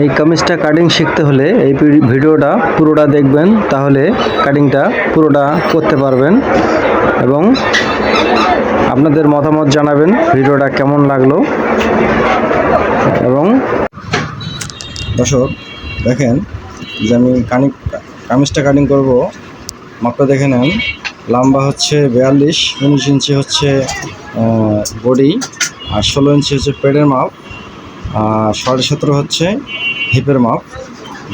এই কামিজটা কাটিং শিখতে হলে এই ভিডিওটা পুরোটা দেখবেন, তাহলে কাটিংটা পুরোটা করতে পারবেন এবং আপনাদের মতামত জানাবেন ভিডিওটা কেমন লাগল। এবং দর্শক, দেখেন যে আমি কানিক কামিজটা কাটিং করব। মাপটা দেখে নেন। লম্বা হচ্ছে বিয়াল্লিশ, উনিশ ইঞ্চি হচ্ছে বডি, আর ষোলো ইঞ্চি হচ্ছে পেডের মাপ, আর সাড়ে সতেরো হচ্ছে হিপের মাপ,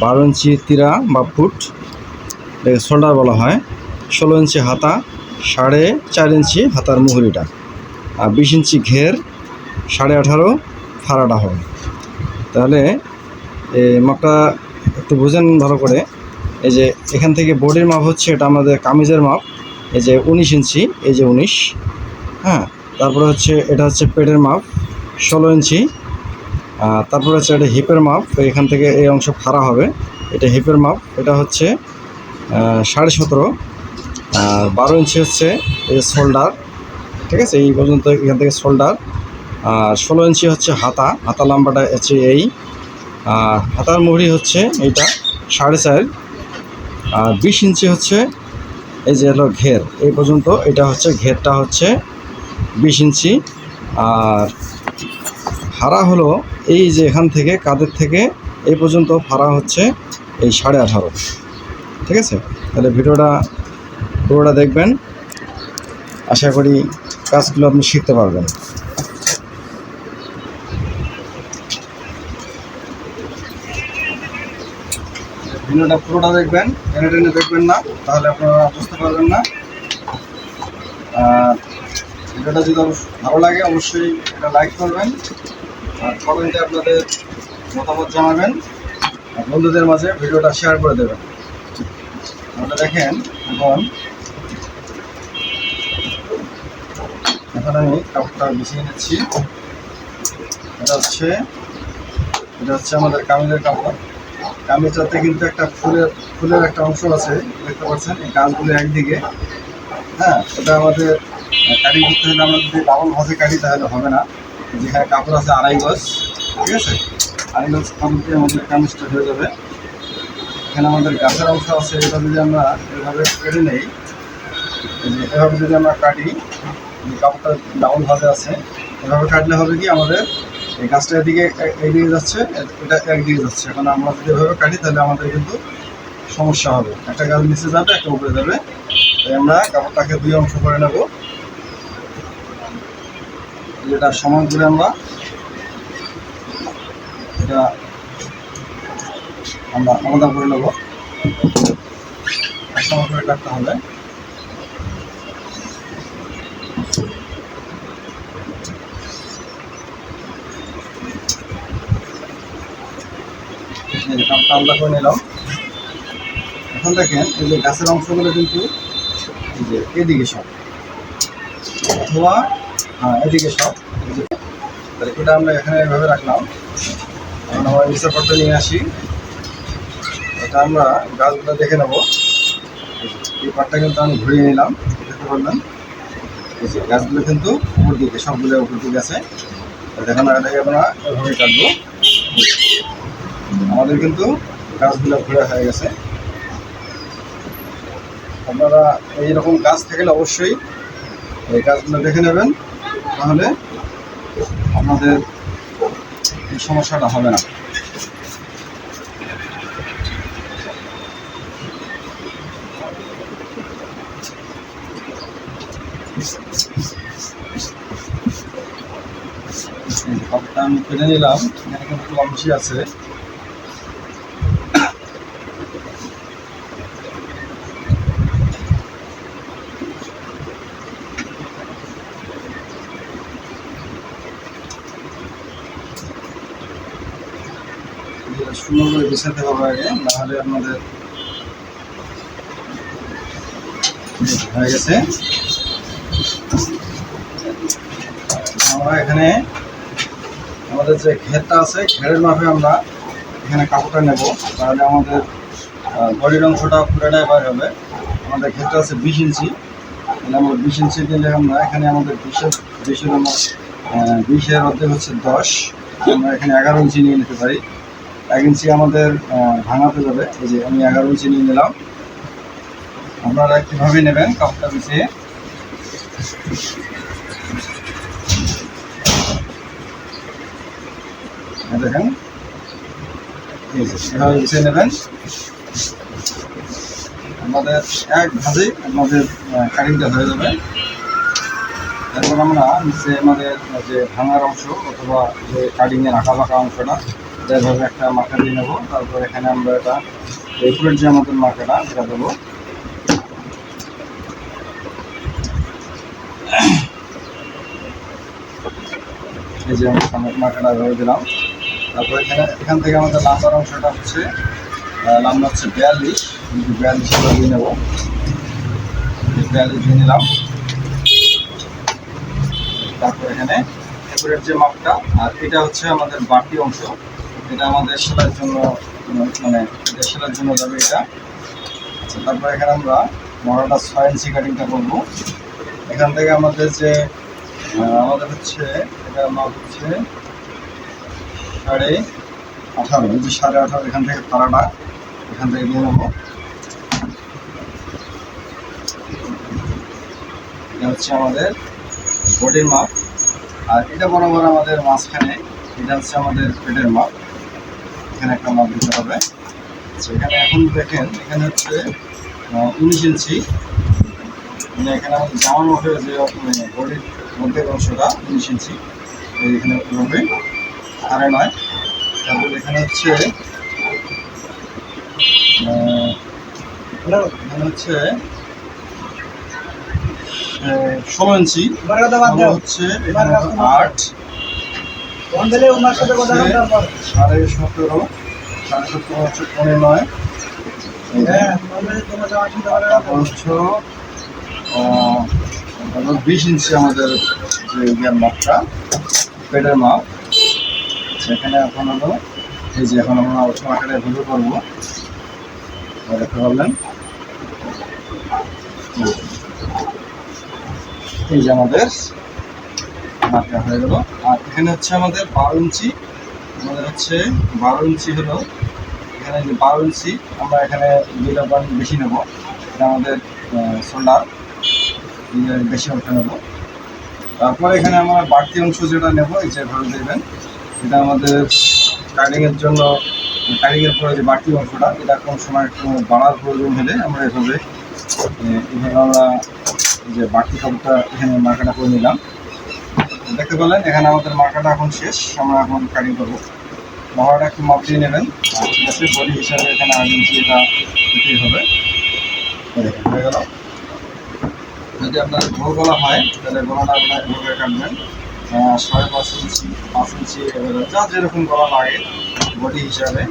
বারো ইঞ্চি তিরা বা ফুট শোল্ডার বলা হয়। ষোলো ইঞ্চি হাতা, সাড়ে চার ইঞ্চি হাতার মুহুরিটা। আর বিশ ইঞ্চি ঘের, সাড়ে আঠারো ফাড়াটা হবে। তাহলে মাপটা একটু বুঝেন ভালো করে। এই যে এখান থেকে বডির মাপ হচ্ছে এটা আমাদের কামিজের মাপ। এই যে উনিশ ইঞ্চি, এই যে উনিশ হ্যাঁ? তারপরে হচ্ছে, এটা হচ্ছে পেটের মাপ, ষোলো ইঞ্চি তারপরে হচ্ছে এটা হিপের মাপ এখান থেকে এই অংশ ফাড়া হবে। এটা হিপের মাপ, এটা হচ্ছে সাড়ে সতেরো, আর বারো ইঞ্চি হচ্ছে এই শোল্ডার, ঠিক আছে? এই পর্যন্ত এখান থেকে শোল্ডার। আর ষোলো ইঞ্চি হচ্ছে হাতা হাতা লম্বাটা হচ্ছে এই। আর হাতার মুহুরি হচ্ছে এইটা, সাড়ে চার। আর বিশ ইঞ্চি হচ্ছে এই যে হলো ঘের, এই পর্যন্ত এটা হচ্ছে, ঘেরটা হচ্ছে বিশ ইঞ্চি। আর হারা হলো এই যে এখান থেকে, কাদের থেকে এই পর্যন্ত ফাড়া হচ্ছে এই সাড়ে আঠারো। ঠিক আছে? তাহলে ভিডিওটা পুরোটা দেখবেন। আশা করি কাজগুলো আপনি শিখতে পারবেন। ভিডিওটা পুরোটা দেখবেন, টেনে টেনে দেখবেন না, তাহলে আপনারা বুঝতে পারবেন না। আর ভিডিওটা যদি ভালো লাগে, অবশ্যই এটা লাইক করবেন। কমেন্টে আপনাদের মতামত জানাবেন বন্ধুদের মাঝে ভিডিওটা শেয়ার করে দেবেন। তাহলে দেখেন, এখন এখন আমি কাপড়টা বিছিয়ে নিচ্ছি। এটা হচ্ছে এটা হচ্ছে আমাদের কামিজের কাপড়। কামিজটাতে কিন্তু একটা ফুলের ফুলের একটা অংশ আছে, দেখতে পাচ্ছেন? এই গাছগুলো একদিকে। হ্যাঁ এটা আমাদের কাটিং করতে হলে আমরা যদি ডাবল ভাঁজে কাটি তাহলে হবে না। যেখানে কাপড় আছে আড়াই গজ, ঠিক আছে? আড়াই গজ কাপড় দিয়ে আমাদের কামিজটা হয়ে যাবে। এখানে আমাদের গাছের অংশ আছে এটা যদি আমরা এভাবে কেটে নেই যে এভাবে যদি আমরা কাটি, এই কাপড়টা ভাঁজে আছে, এভাবে কাটলে হবে কি আমাদের, এই গাছটা এদিকে এ- এদিকে যাচ্ছে, এটা একদিকে যাচ্ছে। এখন আমরা যদি এভাবে কাটি, তাহলে আমাদের কিন্তু সমস্যা হবে। একটা গাছ নিচে যাবে, একটা উপরে যাবে। তাই আমরা কাপড়টাকে দুই অংশ করে নেব। যেটা সমান করে আমরা এটা আমরা আলাদা করে নেব। সমান করে কাটতে হবে। আলাদা করে নিলাম। এখন দেখেন, এই যে গাছের অংশগুলো কিন্তু যে এদিকে সব। অথবা হ্যাঁ এদিকে সব তাহলে এটা আমরা এখানে এভাবে রাখলাম। আমরা নিচের পাটটা নিয়ে আসি। এটা আমরা গাছগুলো দেখে নেব। এই পাটটা কিন্তু আমি ঘুরিয়ে নিলাম, দেখতে পারলাম এই গাছগুলো কিন্তু উপর দিকে, সবগুলো উপর দিকে আছে। এখন এটাকে আমরা এভাবে কাটবো। আমাদের কিন্তু গাছগুলো ঘুরে হয়ে গেছে। আপনারা এইরকম গাছ থাকলে অবশ্যই এই গাছগুলো দেখে নেবেন। তাহলে আপনাদের এই সমস্যাটা হবে না। আমি কেটে নিলাম এখানে কিন্তু অংশী আছে দিয়ে বিছাতে হবে আগে নাহলে আপনাদের হয়ে গেছে। আমরা এখানে আমাদের যে ঘেরটা আছে, ঘেরের মাপে আমরা এখানে কাপড়টা নেব। তাহলে আমাদের বডির অংশটা পুরোটাই বার হবে। আমাদের ঘেরটা আছে বিশ ইঞ্চি। তাহলে আমরা বিশ ইঞ্চি দিলে আমরা এখানে আমাদের বিশের বিশের আমরা বিশের অর্ধেক হচ্ছে দশ। আমরা এখানে এগারো ইঞ্চি নিয়ে নিতে পারি। এক ইঞ্চি আমাদের ভাঙাতে যাবে। এই যে আমি এগারো ইঞ্চি নিয়ে নিলাম। আপনারা কীভাবে নেবেন কাপটা বিছিয়ে দেখেন। এভাবে বিছিয়ে নেবেন। আমাদের এক ভাজে আমাদের কাটিংটা হয়ে যাবে। এরপর আমরা নিচে আমাদের যে ভাঙার অংশ অথবা যে কাটিংয়ের আঁকা বাঁকা অংশটা যেভাবে একটা মাখা দিয়ে নেব, তারপর এখানে আমরা এটা একুরেট যে আমাদের মাখাটা সেটা দেবো। এই যে আমরা ধরে দিলাম। তারপর এখানে, এখান থেকে আমাদের লাম্বার অংশটা হচ্ছে লাম্বা হচ্ছে বিয়াল্লিশ। বিয়াল্লিশ দিয়ে নেব। বিয়াল্লিশ দিয়ে নিলাম। তারপর এখানে একুরেট যে মাপটা আর এটা হচ্ছে আমাদের বাড়তি অংশ। এটা আমাদের সেলাইয়ের জন্য মানে এটা সেলাইয়ের জন্য যাবে এটা। আচ্ছা তারপর এখানে আমরা মরাটা ছয় ইঞ্চি কাটিংটা করব। এখান থেকে আমাদের যে আমাদের হচ্ছে, এটা মাপ হচ্ছে সাড়ে আঠারো যে সাড়ে আঠারো এখান থেকে পাড়াটা এখান থেকে নিয়ে নেব। এটা হচ্ছে আমাদের বডির মাপ। আর এটা বরাবর আমাদের মাঝখানে, এটা হচ্ছে আমাদের পেটের মাপ। এখানে একটা মাপ দিতে হবে আচ্ছা, এখানে এখন দেখেন এখানে হচ্ছে উনিশ ইঞ্চি। মানে এখানে আমাদের জামার মধ্যে যে মানে বডির মধ্যের অংশটা উনিশ ইঞ্চি। এখানে হবে সাড়ে নয়। তারপর এখানে হচ্ছে এখানে হচ্ছে ষোলো ইঞ্চি। হচ্ছে এখানে আট। সাড়ে সতেরো। সাড়ে হচ্ছে পনেরো নয় এই যে। তারপর হচ্ছে বিশ ইঞ্চি আমাদের যে ইয়ার মাপটা পেটের মাপ সেখানে এখন হলো এই যে এখন আমরা অল্প আকারে ভিডিও করব। দেখতে পারলেন। এই যে আমাদের মাপটা হয়ে গেল। আর এখানে হচ্ছে আমাদের বারো ইঞ্চি আমাদের হচ্ছে বারো ইঞ্চি হলো। এখানে যে বারো ইঞ্চি, আমরা এখানে দুইটা পয়েন্ট বেশি নেব। এটা আমাদের শোল্ডার বেশি অংশ নেব। তারপরে এখানে আমরা বাড়তি অংশ যেটা নেব, এই যে ভাবে দেবেন এটা আমাদের কাটিংয়ের জন্য কাটিংয়ের পরে যে বাড়তি অংশটা, এটা কোন সময় একটু বাড়ার প্রয়োজন হলে আমরা এভাবে এভাবে আমরা যে বাড়তি কাপড়টা এখানে মার্কাটা করে নিলাম। দেখতে পেলেন, এখানে আমাদের মার্কাটা এখন শেষ, আমরা এখন কাটিং করব মহাটা একটু মাপ দিয়ে নেবেন, আর বডি হিসাবে এখানে ইঞ্চি এটা দিতেই হবে। হয়ে গেল। যদি আপনার গোল গলা হয়, তাহলে গলাটা আপনার এভাবে কাটবেন। সাড়ে পাঁচ ইঞ্চি পাঁচ ইঞ্চি যা যেরকম গলা লাগে, বডি হিসাবে,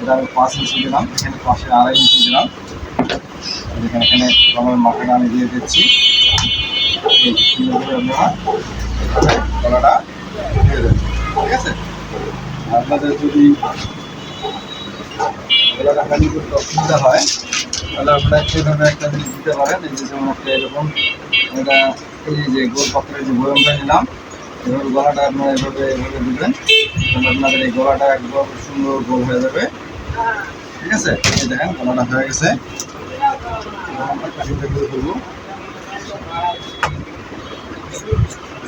এটা আমি পাঁচ ইঞ্চি দিলাম, এখানে পাশে আড়াই ইঞ্চি দিলাম। এখানে এখানে গলার মাথাটা আমি দিয়ে দিচ্ছি। করে আপনারা। গলাটা দিয়ে দেবেন ঠিক আছে? আপনাদের যদি গলাটা কাটিং করতে অসুবিধা হয়, তাহলে আপনারা সেভাবে একটা জিনিস দিতে পারেন। এই যে যেমন এরকম এটা এই যে গোল পাত্রের যে বয়মটা নিলাম এভাবে গলাটা আপনারা এভাবে এভাবে দিবেন, তাহলে আপনাদের এই গলাটা একদম সুন্দর গোল হয়ে যাবে। ঠিক আছে? এই দেখেন, গলাটা হয়ে গেছে। আমরা কাটিংটা করে ফেলব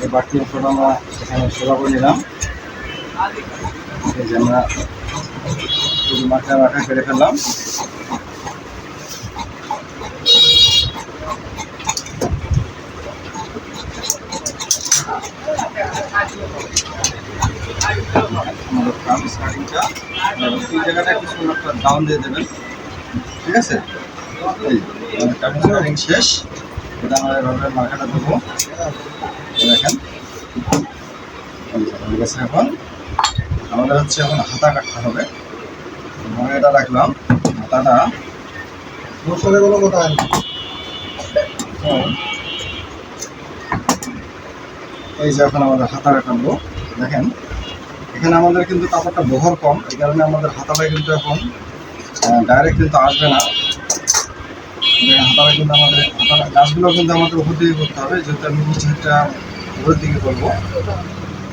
এই বাড়তি অংশটা আমরা এখানে সোজা করে নিলাম। এই যে আমরা মাথা মাথা কেটে ফেললাম। স্টার্টিংটা এই জায়গাটা দিয়ে দেবেন। ঠিক আছে? শেষ। এটা আমরা এভাবে মার্কাটা দেবো। দেখেন। গেছে এখন। আমাদের হচ্ছে এখন হাতা কাটতে হবে। আমরা এটা রাখলাম। হাতাটা মশলাগুলো কোথায়? এই যে এখন আমাদের হাতাটা কাটবো। দেখেন এখানে আমাদের কিন্তু কাপড়টা বহর কম। এই কারণে আমাদের হাতাটা কিন্তু এখন ডাইরেক্ট কিন্তু আসবে না। দেখেন কিন্তু আমাদের হাতাটা গাছগুলো কিন্তু আমাদের উপর দিকে করতে হবে যেহেতু আমি নিচেটা উপরের দিকে করব।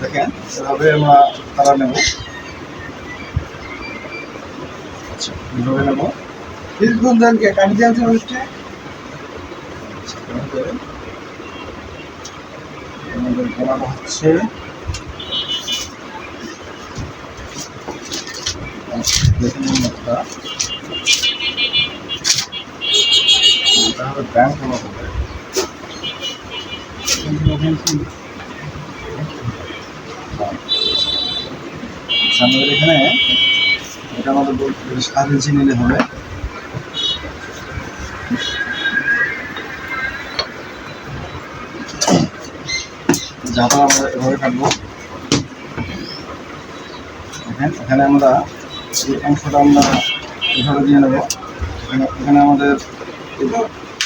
দেখেন এভাবে আমরা তারা নেব। আচ্ছা এইভাবে নেব। গুণ দেন কাটি দিয়ে আছে আমাদের হচ্ছে। একটা এখানে এটা আমাদের নিলে হবে। আমরা এভাবে এখানে আমরা এই অংশটা আমরা এভাবে দিয়ে নেব। এখানে আমাদের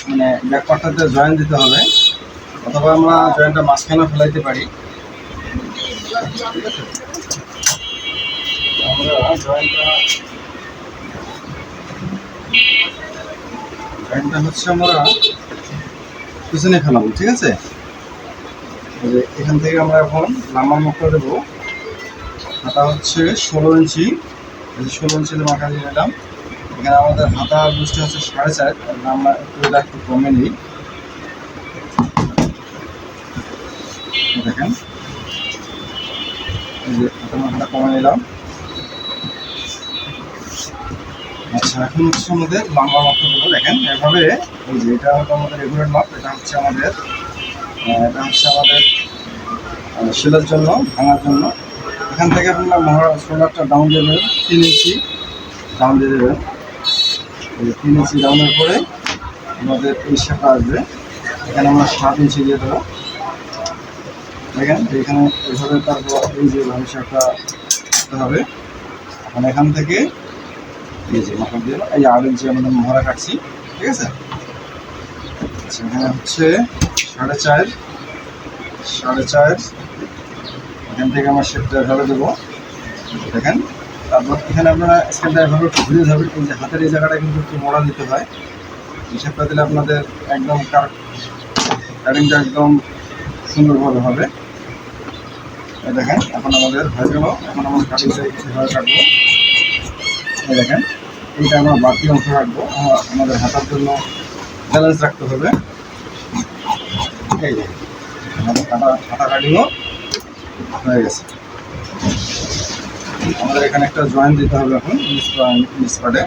মানে ব্যাক পার্টটাতে জয়েন দিতে হবে অথবা আমরা জয়েন্টটা মাঝখানে ফেলাইতে পারি। আমরা জয়েন্টটা হচ্ছে আমরা পিছনে ফেলাবো, ঠিক আছে? এখান থেকে আমরা এখন লাম্বার মাপটা দেবো। হাতা হচ্ছে ষোলো ইঞ্চি। ষোলো ইঞ্চিতে মাথা দিয়ে নিলাম এখানে আমাদের হাতা বৃষ্টি হচ্ছে সাড়ে চার আমরা একটু একটু কমে নিই। দেখেন। হাতার কমে নিলাম। আচ্ছা এখন হচ্ছে আমাদের লম্বা দেবো দেখেন। এভাবে, এই যে এটা হলো আমাদের রেগুলার মাপ এটা হচ্ছে আমাদের এটা হচ্ছে আমাদের সেলের জন্য, ভাঙার জন্য। এখান থেকে আপনার মহড়া সোলারটা ডাউন দিয়ে দেবেন তিন ইঞ্চি ডাউন দিয়ে দেবেন তিন ইঞ্চি ডাউনের পরে আমাদের এই শেপটা আসবে। এখানে আমরা সাত ইঞ্চি দিয়ে দেবো। দেখেন এখানে এইভাবে তারপর এই যে ভাবে শেপটা হবে। মানে এখান থেকে এই যে মাথা দিয়ে এই আট ইঞ্চি আমাদের মহড়া কাটছি, ঠিক আছে? আচ্ছা এখানে হচ্ছে সাড়ে চার সাড়ে চার। এখান থেকে আমার শেপটা এভাবে দেবো। দেখেন এখানে আপনারা এভাবে একটু ঘুরে যাবে এই যে হাতের এই জায়গাটা কিন্তু একটু মোড়া দিতে হয়। শেপটা দিলে আপনাদের একদম কাটিংটা একদম সুন্দরভাবে হবে। দেখেন, এখন আমাদের হয়ে গেল। এখন আমরা কাটিংটা এভাবে কাটবো? দেখেন, এইটা আমরা বাকি অংশ রাখব। আমাদের হাতার জন্য ব্যালেন্স রাখতে হবে। এই যে আমাদের কাটা কাটা কাটিংও হয়ে গেছে। আমাদের এখানে একটা জয়েন্ট দিতে হবে এখন নিচ পার্টে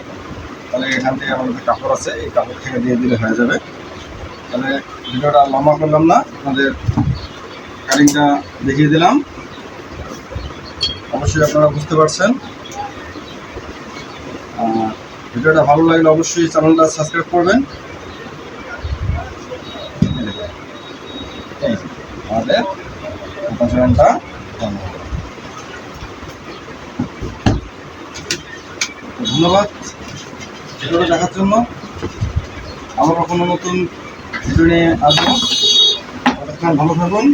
তাহলে এখান থেকে আমাদের কাপড় আছে, এই কাপড় থেকে দিয়ে দিলে হয়ে যাবে। তাহলে ভিডিওটা লম্বা করলাম না আমাদের কাটিংটা দেখিয়ে দিলাম। অবশ্যই আপনারা বুঝতে পারছেন। ভিডিওটা ভালো লাগলে অবশ্যই চ্যানেলটা সাবস্ক্রাইব করবেন। আমাদের জয়েন্টটা ধন্যবাদ ভিডিওটা দেখার জন্য। আবার কোনো নতুন ভিডিও নিয়ে আসব। ভালো থাকুন।